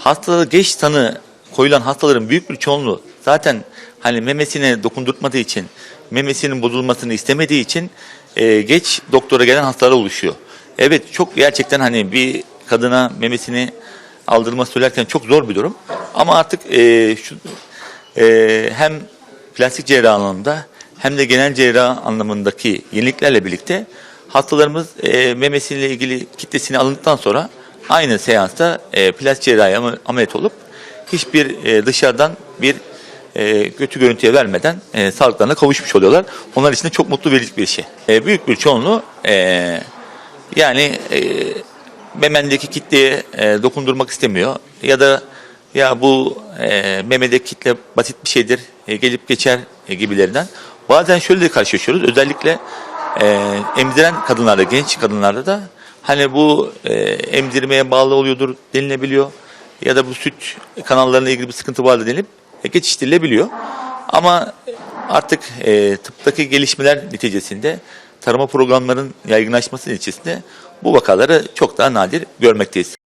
hastalığı geç tanı koyulan hastaların büyük bir çoğunluğu zaten hani memesine dokundurtmadığı için, memesinin bozulmasını istemediği için e, geç doktora gelen hastalar oluşuyor. Evet çok gerçekten hani bir kadına memesini aldırması söylerken çok zor bir durum. Ama artık e, şu e, hem plastik cerrah alanında hem de genel cerrah anlamındaki yeniliklerle birlikte hastalarımız e, memesiyle ilgili kitlesini alındıktan sonra aynı seansta e, plastik cerrahi ameliyat olup hiçbir e, dışarıdan bir e, kötü görüntüye vermeden e, sağlıklarına kavuşmuş oluyorlar. Onlar için de çok mutlu verici bir şey. E, büyük bir çoğunluğu e, yani e, memendeki kitleye e, dokundurmak istemiyor ya da ya bu e, memedeki kitle basit bir şeydir e, gelip geçer e, gibilerinden. Bazen şöyle de karşılaşıyoruz özellikle e, emziren kadınlarda genç kadınlarda da hani bu e, emzirmeye bağlı oluyordur denilebiliyor ya da bu süt kanallarına ilgili bir sıkıntı vardı denilip e, geçiştirilebiliyor. Ama artık e, tıptaki gelişmeler neticesinde tarama programlarının yaygınlaşması neticesinde bu vakaları çok daha nadir görmekteyiz.